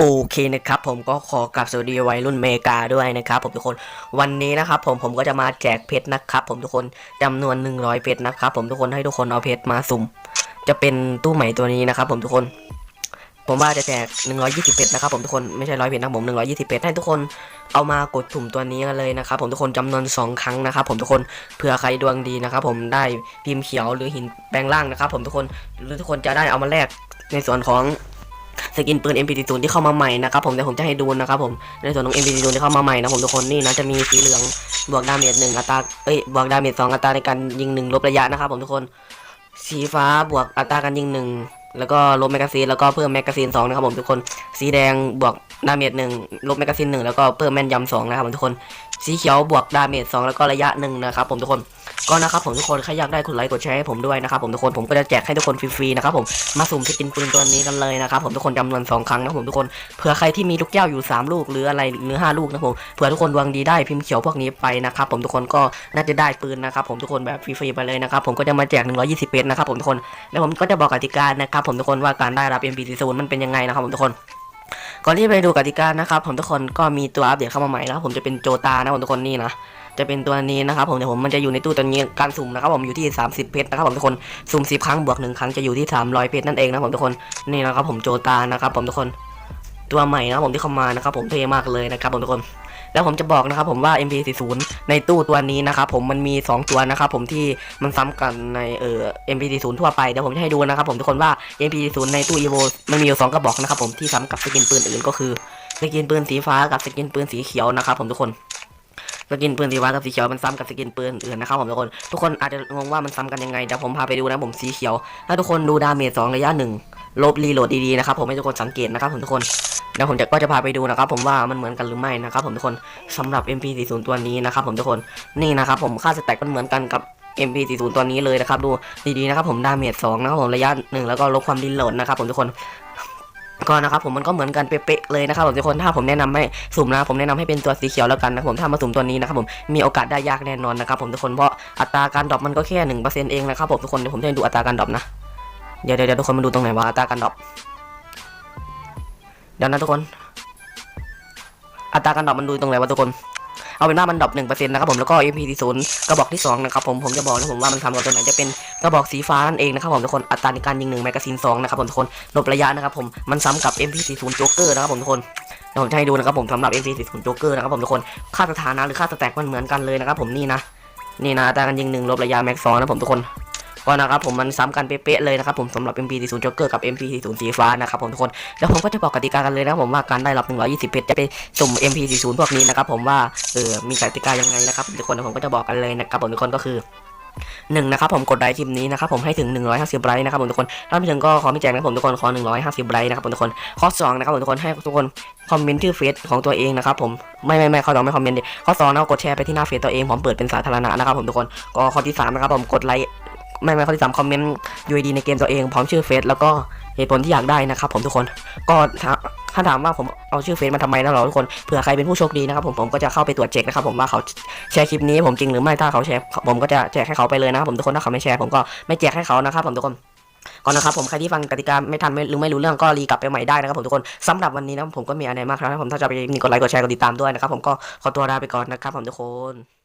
โอเคนะครับผมก็ขอกลับสวัสดีวัยรุ่นเมกาด้วยนะครับผมทุกคนวันนี้นะครับผมผมก็จะมาแจกเพชรนะครับผมทุกคนจำนวน 100 เพชรนะครับผมทุกคนให้ทุกคนเอาเพชรมาสุ่ม จะเป็นตู้ใหม่ตัวนี้นะครับผมทุกคน ผมว่าจะแจก 120 เพชรนะครับผมทุกคนไม่ใช่ร้อยเพชรนะผม 120 เพชรให้ทุกคนเอามากดถุ่มตัวนี้กันเลยนะครับผมทุกคนจำนวน 2 ครั้งนะครับผมทุกคนเผื่อใครดวงดีนะครับผมได้พิมพ์เขียวหรือหินแปลงร่างนะครับผมทุกคนหรือทุกคนจะได้เอามาแลกในส่วนของ สกินปืน MP40 ที่เข้ามาใหม่นะครับผมเดี๋ยวผมจะให้ดูนะครับผมในส่วนของ MP40 ที่เข้ามาใหม่นะผมทุกคนนี่นะจะมีสีเหลืองบวกดาเมจหนึ่งอัตราเอ้ยบวกดาเมจสองอัตราในการยิงหนึ่งลบระยะนะครับผมทุกคนสีฟ้าบวกอัตราการยิงหนึ่งแล้วก็ลบแมกกาซีนแล้วก็เพิ่มแมกกาซีนสองนะครับผมทุกคนสีแดงบวกดาเมจหนึ่งลบแมกกาซีนหนึ่งแล้วก็เพิ่มแม่นยำสองนะครับผมทุกคนสีเขียวบวกดาเมจสองแล้วก็ระยะหนึ่งนะครับผมทุกคน ก็นะครับผมทุกคนใครอยากได้กดไลค์กดแชร์ให้ผมด้วยนะครับผมทุกคนผมก็จะแจกให้ทุกคนฟรีๆนะครับผมมาสุ่มสกินปืนตัวนี้กันเลยนะครับผมทุกคนจำนวนสองครั้งนะผมทุกคนเผื่อใครที่มีลูกแก้วอยู่ 3 ลูกหรืออะไรหรือ5ลูกนะผมเผื่อทุกคนดวงดีได้พิมพ์เขียวพวกนี้ไปนะครับผมทุกคนก็น่าจะได้ปืนนะครับผมทุกคนแบบฟรีๆไปเลยนะครับผมก็จะมาแจก 120เพชรนะครับผมทุกคนแล้วผมก็จะบอกกติกานะครับผมทุกคนว่าการได้รับ MP40 มันเป็นยังไงนะครับผมทุกคนก่อนที่ไปดูกติกานะครับผมทุกคนก็มีตัวอัปเดตเข้ามาใหม่นะผมจะเป็นโจตานะผมทุกคนนี่นะ จะเป็นตัวนี้นะครับผมเดี๋ยวผมมันจะอยู่ในตู้ตัวนี้การสุ่มนะครับผมอยู่ที่ 30 เพชรนะครับผมทุกคนสุ่ม10 ครั้งบวก 1 ครั้งจะอยู่ที่ 300 เพชรนั่นเองนะผมทุกคนนี่นะครับผมโจตานะครับผมทุกคนตัวใหม่นะครับผมที่เข้ามานะครับผมเท่มากเลยนะครับผมทุกคนแล้วผมจะบอกนะครับผมว่า MP40 ในตู้ตัวนี้นะครับผมมันมี 2 ตัวนะครับผมที่มันซ้ำกันในเอ่อ MP40 ทั่วไปเดี๋ยวผมจะให้ดูนะครับผมทุกคนว่า MP40 ในตู้ EVO มันมีอยู่สองกระบอกนะครับผมที่ซ้ำกับสกินปืนอื่นก็คือสกินปืนสีฟ้ากับสกินปืนสีเขียวนะครับผมทุกคน สกินปืนสีฟ้ากับสีเขียวมันซ้ำกับสกินปืนอื่นนะครับผมทุกคน ทุกคนอาจจะงงว่ามันซ้ำกันยังไงเดี๋ยวผมพาไปดูนะผมสีเขียว ถ้าทุกคนดูดาเมจสองระยะหนึ่งลบรีโหลดดีๆนะครับผมให้ทุกคนสังเกตนะครับผมทุกคนเดี๋ยวผมจะก็จะพาไปดูนะครับผมว่ามันเหมือนกันหรือไม่นะครับผมทุกคนสำหรับ MP40 ตัวนี้นะครับผมทุกคนนี่นะครับผมค่าสแต็กมันเหมือนกันกับ MP40 ตัวนี้เลยนะครับดูดีๆนะครับผมดาเมจสองนะครับผมระยะหนึ่งแล้วก็ลบความรีโหลดนะครับผมทุกคน ก็นะครับผมมันก็เหมือนกันเป๊ะๆเลยนะครับผมทุกคนถ้าผมแนะนำให้สุ่มนะผมแนะนำให้เป็นตัวสีเขียวแล้วกันนะผมถ้ามาสุ่มตัวนี้นะครับผมมีโอกาสได้ยากแน่นอนนะครับผมทุกคนเพราะอัตราการดรอปมันก็แค่หนึ่งเปอร์เซ็นต์เองนะครับผมทุกคนเดี๋ยวผมจะให้ดูอัตราการดรอปนะเดี๋ยวเดี๋ยวเดี๋ยวทุกคนมาดูตรงไหนว่าอัตราการดรอปเดี๋ยวนะทุกคน อัตราการดรอปมันดูตรงไหนวะทุกคน เอาเป็นว่ามันดรอปหนึ่งเปอร์เซ็นต์นะครับผมแล้วก็ MP40 กระบอกที่สองนะครับผมผมจะบอกนะผมว่ามันทำกับตัวไหนจะเป็นกระบอกสีฟ้านั่นเองนะครับผมทุกคนอัตราในการยิงหนึ่งแมกกาซีนสองนะครับผมทุกคนลบระยะนะครับผมมันซ้ำกับ MP40 Joker นะครับผมทุกคนเดี๋ยวผมจะให้ดูนะครับผมสำหรับ MP40 Joker นะครับผมทุกคนค่าสถานะหรือค่าสแต็กมันเหมือนกันเลยนะครับผมนี่นะนี่นะอัตราการยิงหนึ่งลบระยะแม็กซ์สองนะผมทุกคน ก็นะครับผมมันซ้ำกันเป๊ะๆเลยนะครับผมสำหรับ MP40 Joker กับ MP40 สีฟ้านะครับผมทุกคนแล้วผมก็จะบอกกติกากันเลยนะผมว่าการได้รับ 120 เพชรจะไปสุ่ม MP40 พวกนี้นะครับผมว่าเออมีกติกายังไงนะครับทุกคนเดี๋ยวผมก็จะบอกกันเลยนะครับผมทุกคนก็คือหนึ่งนะครับผมกดไลค์คลิปนี้นะครับผมให้ถึง 150ไลค์นะครับผมทุกคนถ้าไม่ถึงก็ขอไม่แจกนะผมทุกคนขอ 150ไลค์นะครับผมทุกคนข้อสองนะครับผมทุกคนให้ทุกคนคอมเมนต์ชื่อเฟซของตัวเองนะครับผมไม่ไม่ไม่ข้อสองไม่คอมเมนต์ดิข้อสองนะกดแชร์ไปที่หน้าเฟซตัวเองผมเปิดเป็นสาธารณะนะครับผมทุกคนก็ข้อที่สามนะครับผมกดไลค์ ไม่ไม่ข้อที่สามคอมเมนต์ UID ในเกมตัวเองพร้อมชื่อเฟซแล้วก็เหตุผลที่อยากได้นะครับผมทุกคน ก็ถ้าถ้าถามว่าผมเอาชื่อเฟซมาทำไมนะหรอทุกคนเผื่อใครเป็นผู้โชคดีนะครับผมผมก็จะเข้าไปตรวจเช็คนะครับผมว่าเขาแชร์คลิปนี้ให้ผมจริงหรือไม่ถ้าเขาแชร์ผมก็จะแจกให้เขาไปเลยนะครับผมทุกคนถ้าเขาไม่แชร์ผมก็ไม่แจกให้เขานะครับผมทุกคนก่อนนะครับผมใครที่ฟังกติกาไม่ทันไม่หรือไม่รู้เรื่องก็รีกลับไปใหม่ได้นะครับผมทุกคนสำหรับวันนี้นะผมก็มีอะไรมากครับผมถ้าจะไปมีกดไลค์กดแชร์กดติดตามด้วยนะครับผมก็ขอตัวลาไปก่อนนะครับผมทุกคน